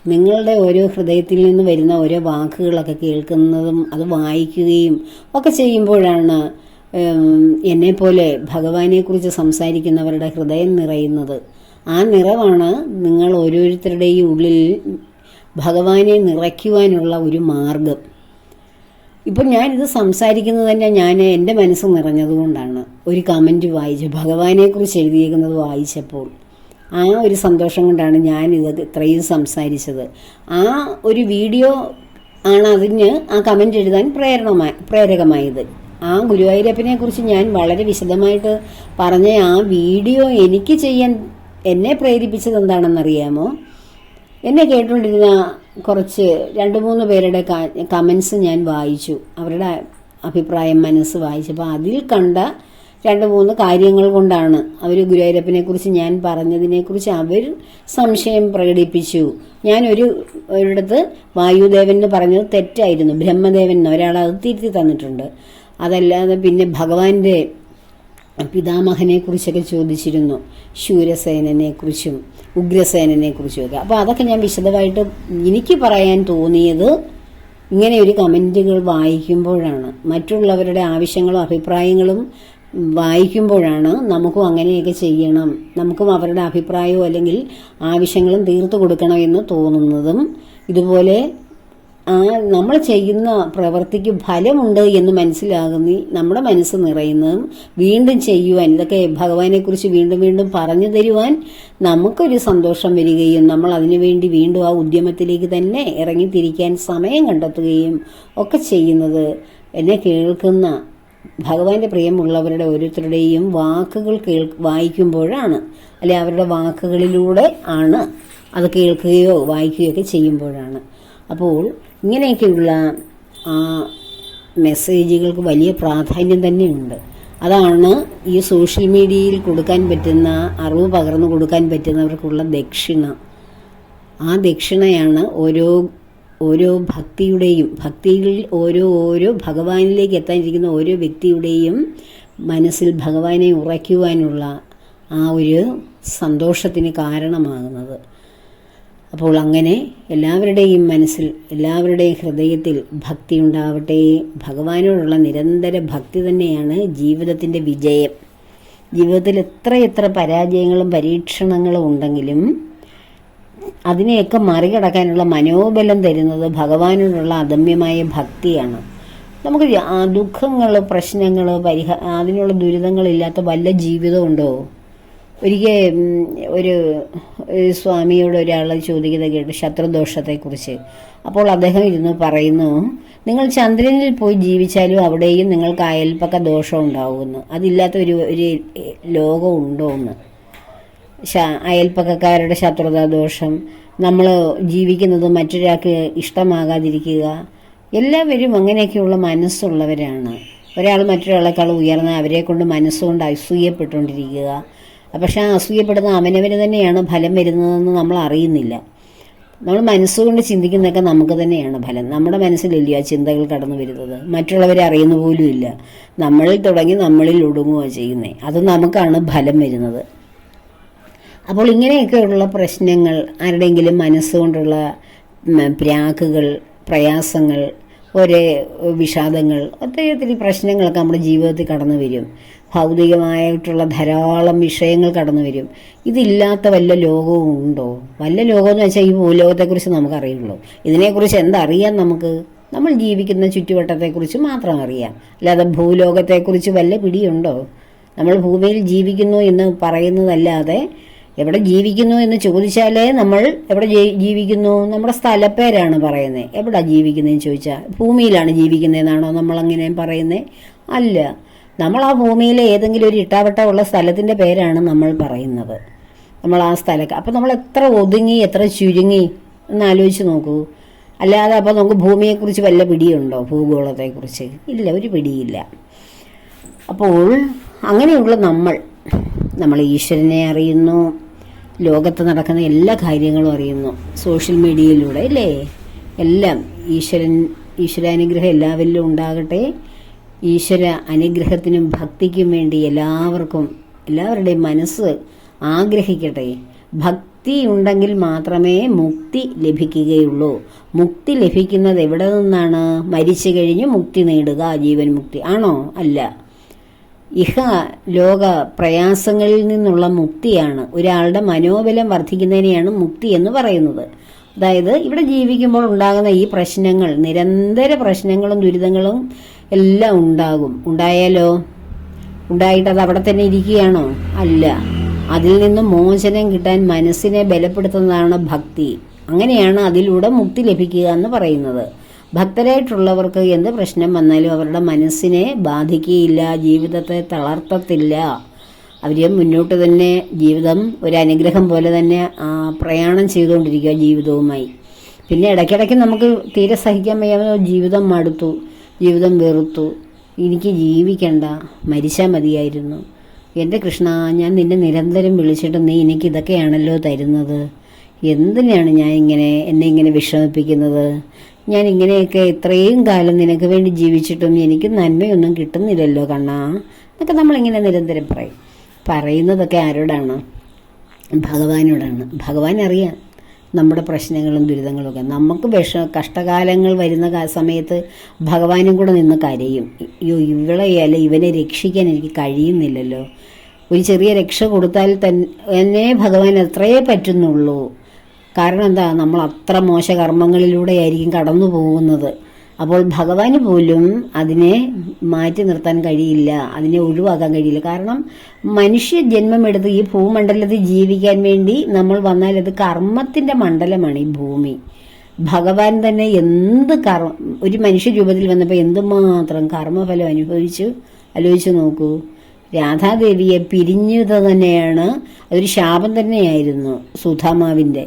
A: നിങ്ങളുടെ ഓരോ ഹൃദയത്തിൽ നിന്ന് വരുന്ന ഓരോ വാക്കുകളൊക്കെ കേൾക്കുന്നതും അത് വായിക്കുകയും ഒക്കെ ചെയ്യുമ്പോഴാണ് എന്നെപ്പോലെ ഭഗവാനെക്കുറിച്ച് സംസാരിക്കുന്നവരുടെ ഹൃദയം നിറയുന്നത്. ആ നിറവാണ് നിങ്ങൾ ഓരോരുത്തരുടെയും ഉള്ളിൽ ഭഗവാനെ നിറയ്ക്കുവാനുള്ള ഒരു മാർഗം. ഇപ്പം ഞാനിത് സംസാരിക്കുന്നത് തന്നെ ഞാൻ എന്റെ മനസ്സ് നിറഞ്ഞതുകൊണ്ടാണ്. ഒരു കമന്റ് വായിച്ചു ഭഗവാനെക്കുറിച്ച് എഴുതിയേക്കുന്നത് വായിച്ചപ്പോൾ ആ ഒരു സന്തോഷം കൊണ്ടാണ് ഞാനിത് ഇത്രയും സംസാരിച്ചത്. ആ ഒരു വീഡിയോ ആണ് അതിന് ആ കമന്റ് എഴുതാൻ പ്രേരണമായി പ്രേരകമായത്. ആ ഗുരുവായൂരപ്പനെ കുറിച്ച് ഞാൻ വളരെ വിശദമായിട്ട് പറഞ്ഞ ആ വീഡിയോ എനിക്ക് ചെയ്യാൻ എന്നെ പ്രേരിപ്പിച്ചത് എന്താണെന്നറിയാമോ? എന്നെ കേട്ടുകൊണ്ടിരുന്ന കുറച്ച് രണ്ട് മൂന്ന് പേരുടെ കമൻസ് ഞാൻ വായിച്ചു. അവരുടെ അഭിപ്രായം മനസ്സ് വായിച്ചു വായിച്ചപ്പോൾ അതിൽ കണ്ട രണ്ട് മൂന്ന് കാര്യങ്ങൾ കൊണ്ടാണ് അവർ ഗുരുവായൂരപ്പനെ കുറിച്ച് ഞാൻ പറഞ്ഞതിനെക്കുറിച്ച് അവർ സംശയം പ്രകടിപ്പിച്ചു. ഞാൻ ഒരു ഒരിടത്ത് വായുദേവൻ എന്ന് പറഞ്ഞത് തെറ്റായിരുന്നു. ബ്രഹ്മദേവൻ എന്ന് ഒരാൾ അത് തിരുത്തി തന്നിട്ടുണ്ട്. അതല്ലാതെ പിന്നെ ഭഗവാന്റെ പിതാമഹനെ കുറിച്ചൊക്കെ ചോദിച്ചിരുന്നു. ശൂരസേനനെ കുറിച്ചും ഉഗ്രസേനനെ കുറിച്ചും ഒക്കെ അപ്പോൾ അതൊക്കെ ഞാൻ വിശദമായിട്ട് എനിക്ക് പറയാൻ തോന്നിയത് ഇങ്ങനെ ഒരു കമന്റുകൾ വായിക്കുമ്പോഴാണ്. മറ്റുള്ളവരുടെ ആവശ്യങ്ങളും അഭിപ്രായങ്ങളും വായിക്കുമ്പോഴാണ് നമുക്കും അങ്ങനെയൊക്കെ ചെയ്യണം. നമുക്കും അവരുടെ അഭിപ്രായവും അല്ലെങ്കിൽ ആവശ്യങ്ങളും തീർത്തു കൊടുക്കണമെന്ന് തോന്നുന്നതും ഇതുപോലെ ആ നമ്മൾ ചെയ്യുന്ന പ്രവൃത്തിക്ക് ഫലമുണ്ട് എന്ന് മനസ്സിലാകുന്ന നമ്മുടെ മനസ്സ് നിറയുന്നതും വീണ്ടും ചെയ്യുവാൻ ഇതൊക്കെ ഭഗവാനെക്കുറിച്ച് വീണ്ടും വീണ്ടും പറഞ്ഞു തരുവാൻ നമുക്കൊരു സന്തോഷം വരികയും നമ്മൾ അതിനുവേണ്ടി വീണ്ടും ആ ഉദ്യമത്തിലേക്ക് തന്നെ ഇറങ്ങിത്തിരിക്കാൻ സമയം കണ്ടെത്തുകയും ഒക്കെ ചെയ്യുന്നത് എന്നെ കേൾക്കുന്ന ഭഗവാന്റെ പ്രിയമുള്ളവരുടെ ഓരോരുത്തരുടെയും വാക്കുകൾ കേൾ വായിക്കുമ്പോഴാണ് അല്ലെ അവരുടെ വാക്കുകളിലൂടെ ആണ് അത് കേൾക്കുകയോ വായിക്കുകയോ ഒക്കെ ചെയ്യുമ്പോഴാണ്. അപ്പോൾ ഇങ്ങനെയൊക്കെയുള്ള ആ മെസ്സേജുകൾക്ക് വലിയ പ്രാധാന്യം തന്നെയുണ്ട്. അതാണ് ഈ സോഷ്യൽ മീഡിയയിൽ കൊടുക്കാൻ പറ്റുന്ന അറിവ് പകർന്നു കൊടുക്കാൻ പറ്റുന്നവർക്കുള്ള ദക്ഷിണ. ആ ദക്ഷിണയാണ് ഓരോ ഓരോ ഭക്തിയുടെയും ഭക്തിയിൽ ഓരോ ഓരോ ഭഗവാനിലേക്ക് എത്താനിരിക്കുന്ന ഓരോ വ്യക്തിയുടെയും മനസ്സിൽ ഭഗവാനെ ഉറയ്ക്കുവാനുള്ള ആ ഒരു സന്തോഷത്തിന് കാരണമാകുന്നത്. അപ്പോൾ അങ്ങനെ എല്ലാവരുടെയും മനസ്സിൽ എല്ലാവരുടെയും ഹൃദയത്തിൽ ഭക്തി ഉണ്ടാവട്ടെ. ഭഗവാനോടുള്ള നിരന്തര ഭക്തി തന്നെയാണ് ജീവിതത്തിന്റെ വിജയം. ജീവിതത്തിൽ എത്ര എത്ര പരാജയങ്ങളും പരീക്ഷണങ്ങളും ഉണ്ടെങ്കിലും അതിനെയൊക്കെ മറികടക്കാനുള്ള മനോബലം തരുന്നത് ഭഗവാനോടുള്ള അദമ്യമായ ഭക്തിയാണ്. നമുക്ക് ദുഃഖങ്ങൾ പ്രശ്നങ്ങൾ പരിഹ അതിനുള്ള ദുരിതങ്ങളില്ലാത്ത വല്ല ജീവിതമുണ്ടോ? ഒരിക്കൽ ഒരു സ്വാമിയോട് ഒരാൾ ചോദിക്കുന്നത് കേട്ടു ശത്രുദോഷത്തെക്കുറിച്ച്. അപ്പോൾ അദ്ദേഹം ഇരുന്ന് പറയുന്നു നിങ്ങൾ ചന്ദ്രനിൽ പോയി ജീവിച്ചാലും അവിടെയും നിങ്ങൾക്ക് അയൽപ്പക്ക ദോഷം ഉണ്ടാവുമെന്ന് അതില്ലാത്ത ഒരു ഒരു ലോകം ഉണ്ടോ എന്ന് അയൽപ്പക്കക്കാരുടെ ശത്രുതാ ദോഷം നമ്മൾ ജീവിക്കുന്നത് മറ്റൊരാൾക്ക് ഇഷ്ടമാകാതിരിക്കുക എല്ലാവരും അങ്ങനെയൊക്കെയുള്ള മനസ്സുള്ളവരാണ്. ഒരാൾ മറ്റൊരാളെക്കാൾ ഉയർന്ന അവരെ കൊണ്ട് മനസ്സുകൊണ്ട് അസൂയപ്പെട്ടുകൊണ്ടിരിക്കുക. പക്ഷെ ആ അസൂയപ്പെടുന്ന അവനവന് തന്നെയാണ് ഫലം വരുന്നതെന്ന് നമ്മൾ അറിയുന്നില്ല. നമ്മൾ മനസ്സുകൊണ്ട് ചിന്തിക്കുന്നതൊക്കെ നമുക്ക് തന്നെയാണ് ഫലം. നമ്മുടെ മനസ്സിലില്ല ആ ചിന്തകൾ കടന്നു വരുന്നത്? മറ്റുള്ളവരെ അറിയുന്ന പോലും ഇല്ല നമ്മളിൽ തുടങ്ങി നമ്മളിൽ ഒടുങ്ങുകയോ ചെയ്യുന്നത് അത് നമുക്കാണ് ഫലം വരുന്നത്. അപ്പോൾ ഇങ്ങനെയൊക്കെയുള്ള പ്രശ്നങ്ങൾ ആരുടെയെങ്കിലും മനസ്സുകൊണ്ടുള്ള പ്രാക്കുകൾ പ്രയാസങ്ങൾ ഒരേ വിഷാദങ്ങൾ ഒത്തിരി ഒത്തിരി പ്രശ്നങ്ങളൊക്കെ നമ്മുടെ ജീവിതത്തിൽ കടന്നു വരും. ഭൗതികമായിട്ടുള്ള ധാരാളം വിഷയങ്ങൾ കടന്നു വരും. ഇതില്ലാത്ത വല്ല ലോകവും ഉണ്ടോ? വല്ല ലോകമെന്ന് വെച്ചാൽ ഈ ഭൂലോകത്തെക്കുറിച്ച് നമുക്കറിയുള്ളൂ. ഇതിനെക്കുറിച്ച് എന്തറിയാം നമുക്ക്? നമ്മൾ ജീവിക്കുന്ന ചുറ്റുവട്ടത്തെക്കുറിച്ച് മാത്രം അറിയാം. അല്ലാതെ ഭൂലോകത്തെക്കുറിച്ച് വല്ല പിടിയുണ്ടോ? നമ്മൾ ഭൂമിയിൽ ജീവിക്കുന്നു എന്ന് പറയുന്നതല്ലാതെ എവിടെ ജീവിക്കുന്നു എന്ന് ചോദിച്ചാലേ നമ്മൾ എവിടെ ജീവിക്കുന്നു? നമ്മുടെ സ്ഥലപ്പേരാണ് പറയുന്നത് എവിടെ ജീവിക്കുന്നതെന്ന് ചോദിച്ചാൽ ഭൂമിയിലാണ് ജീവിക്കുന്നതെന്നാണോ നമ്മൾ അങ്ങനെ പറയുന്നത് അല്ല. നമ്മൾ ആ ഭൂമിയിലെ ഏതെങ്കിലും ഒരു ഇട്ടാവട്ട ഉള്ള സ്ഥലത്തിന്റെ പേരാണ് നമ്മൾ പറയുന്നത്. നമ്മൾ ആ സ്ഥലക്ക് അപ്പോൾ നമ്മൾ എത്ര ഒതുങ്ങി എത്ര ചുരുങ്ങി എന്ന് ആലോചിച്ച് നോക്കൂ. അല്ലാതെ അപ്പോൾ നമുക്ക് ഭൂമിയെക്കുറിച്ച് വല്ല പിടിയുണ്ടോ? ഭൂഗോളത്തെക്കുറിച്ച്? ഇല്ല ഒരു പിടിയില്ല. അപ്പോൾ അങ്ങനെയുള്ള നമ്മൾ നമ്മൾ ഈശ്വരനെ അറിയുന്നു. ലോകത്ത് നടക്കുന്ന എല്ലാ കാര്യങ്ങളും അറിയുന്നു. സോഷ്യൽ മീഡിയയിലൂടെ അല്ലേ? എല്ലാം. ഈശ്വരൻ ഈശ്വരാനുഗ്രഹം എല്ലാവരിലും ഉണ്ടാകട്ടെ. ഈശ്വര അനുഗ്രഹത്തിനും ഭക്തിക്കും വേണ്ടി എല്ലാവർക്കും എല്ലാവരുടെയും മനസ്സ് ആഗ്രഹിക്കട്ടെ. ഭക്തി ഉണ്ടെങ്കിൽ മാത്രമേ മുക്തി ലഭിക്കുകയുള്ളൂ. മുക്തി ലഭിക്കുന്നത് എവിടെ നിന്നാണ്? മരിച്ചു കഴിഞ്ഞ് മുക്തി നേടുക ജീവൻ മുക്തി. ആണോ? അല്ല. ഇഹ ലോക പ്രയാസങ്ങളിൽ നിന്നുള്ള മുക്തിയാണ്. ഒരാളുടെ മനോബലം വർദ്ധിക്കുന്നതിനെയാണ് മുക്തി എന്ന് പറയുന്നത്. അതായത് ഇവിടെ ജീവിക്കുമ്പോൾ ഉണ്ടാകുന്ന ഈ പ്രശ്നങ്ങൾ നിരന്തര പ്രശ്നങ്ങളും ദുരിതങ്ങളും എല്ലാം ഉണ്ടാകും. ഉണ്ടായാലോ? ഉണ്ടായിട്ട് അത് അവിടെ തന്നെ ഇരിക്കുകയാണോ? അല്ല. അതിൽ നിന്ന് മോചനം കിട്ടാൻ മനസ്സിനെ ബലപ്പെടുത്തുന്നതാണ് ഭക്തി. അങ്ങനെയാണ് അതിലൂടെ മുക്തി ലഭിക്കുക എന്ന് പറയുന്നത്. ഭക്തരായിട്ടുള്ളവർക്ക് എന്ത് പ്രശ്നം വന്നാലും അവരുടെ മനസ്സിനെ ബാധിക്കുകയില്ല ജീവിതത്തെ തളർത്തത്തില്ല. അവർ മുന്നോട്ട് തന്നെ ജീവിതം ഒരു അനുഗ്രഹം പോലെ തന്നെ പ്രയാണം ചെയ്തുകൊണ്ടിരിക്കുക ജീവിതവുമായി. പിന്നെ ഇടയ്ക്കിടയ്ക്ക് നമുക്ക് തീരെ സഹിക്കാൻ വയ്യാതെ ജീവിതം മടുത്തു ജീവിതം വെറുത്തു. എനിക്ക് ജീവിക്കണ്ട മരിച്ചാൽ മതിയായിരുന്നു. എന്റെ കൃഷ്ണ ഞാൻ നിന്നെ നിരന്തരം വിളിച്ചിട്ട് നീ എനിക്ക് ഇതൊക്കെയാണല്ലോ തരുന്നത്. എന്തിനാണ് ഞാൻ ഇങ്ങനെ എന്നെ ഇങ്ങനെ വിഷമിപ്പിക്കുന്നത്? ഞാൻ ഇങ്ങനെയൊക്കെ ഇത്രയും കാലം നിനക്ക് വേണ്ടി ജീവിച്ചിട്ടും എനിക്ക് നന്മയൊന്നും കിട്ടുന്നില്ലല്ലോ കണ്ണാ. എന്നൊക്കെ നമ്മളിങ്ങനെ നിരന്തരം പറയും. പറയുന്നതൊക്കെ ആരോടാണ്? ഭഗവാനോടാണ്. ഭഗവാൻ അറിയാം നമ്മുടെ പ്രശ്നങ്ങളും ദുരിതങ്ങളും ഒക്കെ. നമുക്ക് വിഷ കഷ്ടകാലങ്ങൾ വരുന്ന സമയത്ത് ഭഗവാനും കൂടെ നിന്ന് കരയും. അയ്യോ ഇവളെ അല്ല ഇവനെ രക്ഷിക്കാൻ എനിക്ക് കഴിയുന്നില്ലല്ലോ. ഒരു ചെറിയ രക്ഷ കൊടുത്താൽ തന്നെ ഭഗവാൻ അത്രയേ പറ്റുന്നുള്ളൂ. കാരണം എന്താ? നമ്മൾ അത്ര മോശ കർമ്മങ്ങളിലൂടെ ആയിരിക്കും കടന്നു പോകുന്നത്. അപ്പോൾ ഭഗവാന് പോലും അതിനെ മാറ്റി നിർത്താൻ കഴിയില്ല. അതിനെ ഒഴിവാക്കാൻ കഴിയില്ല. കാരണം മനുഷ്യ ജന്മമെടുത്ത് ഈ ഭൂമണ്ഡലത്തിൽ ജീവിക്കാൻ വേണ്ടി നമ്മൾ വന്നാൽ അത് കർമ്മത്തിന്റെ മണ്ഡലമാണ് ഈ ഭൂമി. ഭഗവാൻ തന്നെ എന്ത് കർമ്മ ഒരു മനുഷ്യ രൂപത്തിൽ വന്നപ്പോൾ എന്തുമാത്രം കർമ്മഫലം അനുഭവിച്ചു? ആലോചിച്ച് നോക്കൂ. രാധാദേവിയെ പിരിഞ്ഞത് തന്നെയാണ്. അതൊരു ശാപം തന്നെയായിരുന്നു സുധാമാവിന്റെ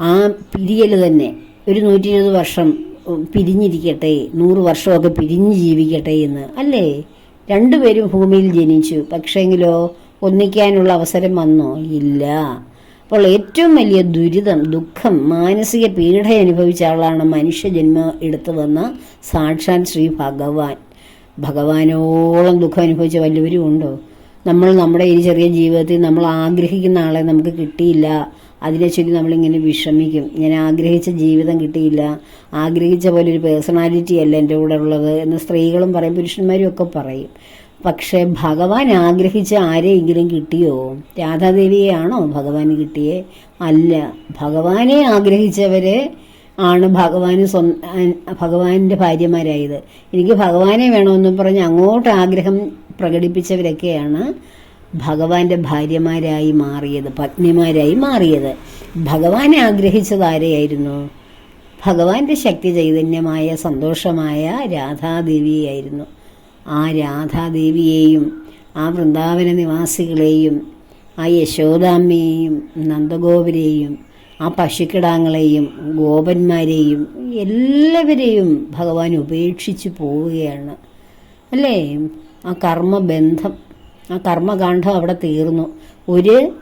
A: ആ പിരിയൽ തന്നെ ഒരു നൂറ്റി ഇരുപത് വർഷം പിരിഞ്ഞിരിക്കട്ടെ നൂറ് വർഷമൊക്കെ പിരിഞ്ഞ് ജീവിക്കട്ടെ എന്ന്. അല്ലേ? രണ്ടുപേരും ഭൂമിയിൽ ജനിച്ചു. പക്ഷേങ്കിലോ ഒന്നിക്കാനുള്ള അവസരം വന്നോ? ഇല്ല. അപ്പോൾ ഏറ്റവും വലിയ ദുരിതം ദുഃഖം മാനസിക പീഡ അനുഭവിച്ച ആളാണ് മനുഷ്യജന്മം എടുത്തു വന്ന സാക്ഷാൻ ശ്രീ ഭഗവാൻ. ഭഗവാനോളം ദുഃഖം അനുഭവിച്ച വല്ലവരും ഉണ്ടോ? നമ്മൾ നമ്മുടെ ഈ ചെറിയ ജീവിതത്തിൽ നമ്മൾ ആഗ്രഹിക്കുന്ന ആളെ നമുക്ക് കിട്ടിയില്ല. അതിനെ ചൊല്ലി നമ്മളിങ്ങനെ വിഷമിക്കും ഞാൻ ആഗ്രഹിച്ച ജീവിതം കിട്ടിയില്ല. ആഗ്രഹിച്ച പോലെ ഒരു പേഴ്സണാലിറ്റി അല്ല എന്റെ കൂടെ ഉള്ളത് എന്ന് സ്ത്രീകളും പറയും പുരുഷന്മാരും ഒക്കെ പറയും. പക്ഷേ ഭഗവാൻ ആഗ്രഹിച്ച ആരെയെങ്കിലും കിട്ടിയോ? രാധാദേവിയെയാണോ ഭഗവാൻ കിട്ടിയേ? അല്ല. ഭഗവാനെ ആഗ്രഹിച്ചവരെ ആണ് ഭഗവാന് സ്വന്തം ഭഗവാന്റെ ഭാര്യമാരായത്. എനിക്ക് ഭഗവാനെ വേണമെന്നും പറഞ്ഞ് അങ്ങോട്ട് ആഗ്രഹം പ്രകടിപ്പിച്ചവരൊക്കെയാണ് ഭഗവാന്റെ ഭാര്യമാരായി മാറിയത് പത്നിമാരായി മാറിയത്. ഭഗവാനെ ആഗ്രഹിച്ചത് ആരെയായിരുന്നു? ഭഗവാന്റെ ശക്തി ചൈതന്യമായ സന്തോഷമായ രാധാദേവിയായിരുന്നു ആ രാധാദേവിയെയും ആ വൃന്ദാവന നിവാസികളെയും ആ യശോദാമ്മയെയും നന്ദഗോപരെയും ആ പശുക്കിടാങ്ങളെയും ഗോപന്മാരെയും എല്ലാവരെയും ഭഗവാൻ ഉപേക്ഷിച്ച് പോവുകയാണ്. അല്ലേ? ആ കർമ്മബന്ധം ആ കർമ്മകാന്ഡം അവിടെ തീർന്നു. ഒരു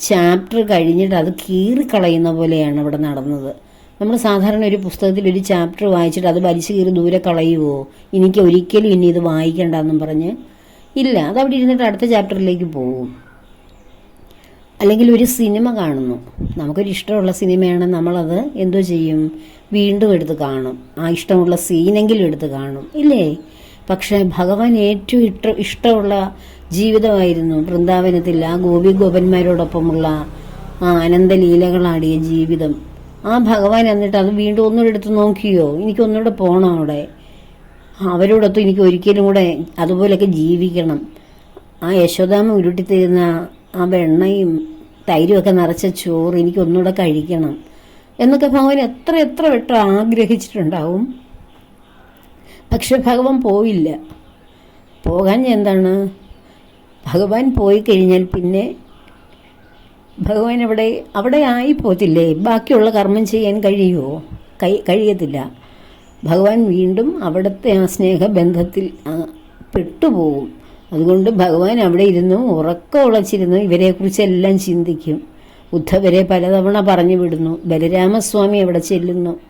A: ചാപ്റ്റർ കഴിഞ്ഞിട്ട് അത് കീറിക്കളയുന്ന പോലെയാണ് അവിടെ നടന്നത്. നമ്മൾ സാധാരണ ഒരു പുസ്തകത്തിൽ ഒരു ചാപ്റ്റർ വായിച്ചിട്ട് അത് വലിച്ചു കീറി ദൂരെ കളയുമോ എനിക്ക് ഒരിക്കലും ഇനി ഇത് വായിക്കണ്ടെന്നും പറഞ്ഞ് ഇല്ല. അത് അവിടെ ഇരുന്നിട്ട് അടുത്ത ചാപ്റ്ററിലേക്ക് പോകും. അല്ലെങ്കിൽ ഒരു സിനിമ കാണുന്നു. നമുക്കൊരു ഇഷ്ടമുള്ള സിനിമയാണ്. നമ്മളത് എന്തോ ചെയ്യും? വീണ്ടും എടുത്ത് കാണും. ആ ഇഷ്ടമുള്ള സീനെങ്കിലും എടുത്ത് കാണും. ഇല്ലേ? പക്ഷേ ഭഗവാൻ ഏറ്റവും ഇഷ്ട ഇഷ്ടമുള്ള ജീവിതമായിരുന്നു. വൃന്ദാവനത്തിൽ ആ ഗോപി ഗോപന്മാരോടൊപ്പമുള്ള ആ അനന്തലീലകളാടിയ ജീവിതം. ആ ഭഗവാൻ എന്നിട്ട് അത് വീണ്ടും ഒന്നുകൂടെ എടുത്ത് നോക്കിയോ? എനിക്കൊന്നുകൂടെ പോകണം അവിടെ. അവരോടൊത്ത് എനിക്ക് ഒരിക്കലും കൂടെ അതുപോലെയൊക്കെ ജീവിക്കണം. ആ യശോദാമ ഉരുട്ടിത്തരുന്ന ആ വെണ്ണയും തൈരും ഒക്കെ നിറച്ച ചോറ് എനിക്ക് ഒന്നുകൂടെ കഴിക്കണം എന്നൊക്കെ ഭഗവാൻ എത്ര എത്ര വട്ടം ആഗ്രഹിച്ചിട്ടുണ്ടാവും. പക്ഷെ ഭഗവാൻ പോയില്ല. പോകാൻ എന്താണ് ഭഗവാൻ പോയി കഴിഞ്ഞാൽ പിന്നെ ഭഗവാൻ അവിടെ അവിടെ ആയി പോത്തില്ലേ ബാക്കിയുള്ള കർമ്മം ചെയ്യാൻ കഴിയുമോ കൈ കഴിയത്തില്ല. ഭഗവാൻ വീണ്ടും അവിടുത്തെ ആ സ്നേഹബന്ധത്തിൽ പെട്ടുപോകും അതുകൊണ്ട് ഭഗവാൻ അവിടെ ഇരുന്നു ഉറക്കം ഉളച്ചിരുന്നു. ഇവരെക്കുറിച്ചെല്ലാം ചിന്തിക്കും. ഉദ്ധവരെ പലതവണ പറഞ്ഞു വിടുന്നു. ബലരാമസ്വാമി അവിടെ ചെല്ലുന്നു.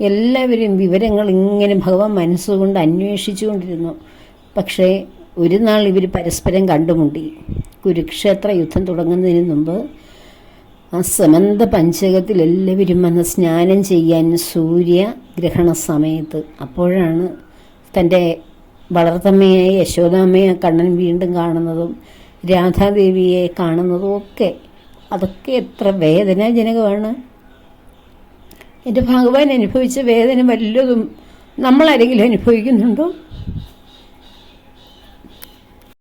A: എല്ലാവരും വിവരങ്ങൾ ഇങ്ങനെ ഭഗവാൻ മനസ്സുകൊണ്ട് അന്വേഷിച്ചുകൊണ്ടിരുന്നു. പക്ഷേ ഒരു നാൾ ഇവർ പരസ്പരം കണ്ടുമുട്ടി. കുരുക്ഷേത്ര യുദ്ധം തുടങ്ങുന്നതിന് മുമ്പ് ആ സമന്ത പഞ്ചകത്തിൽ എല്ലാവരും വന്ന് സ്നാനം ചെയ്യാൻ സൂര്യ ഗ്രഹണ സമയത്ത്. അപ്പോഴാണ് തന്റെ വളർത്തമ്മയെ യശോദാമ്മയെ കണ്ണൻ വീണ്ടും കാണുന്നതും രാധാദേവിയെ കാണുന്നതും ഒക്കെ. അതൊക്കെ എത്ര വേദനാജനകമാണ്. എന്റെ ഭഗവാൻ അനുഭവിച്ച വേദന വല്ലതും നമ്മളാരെങ്കിലും അനുഭവിക്കുന്നുണ്ടോ?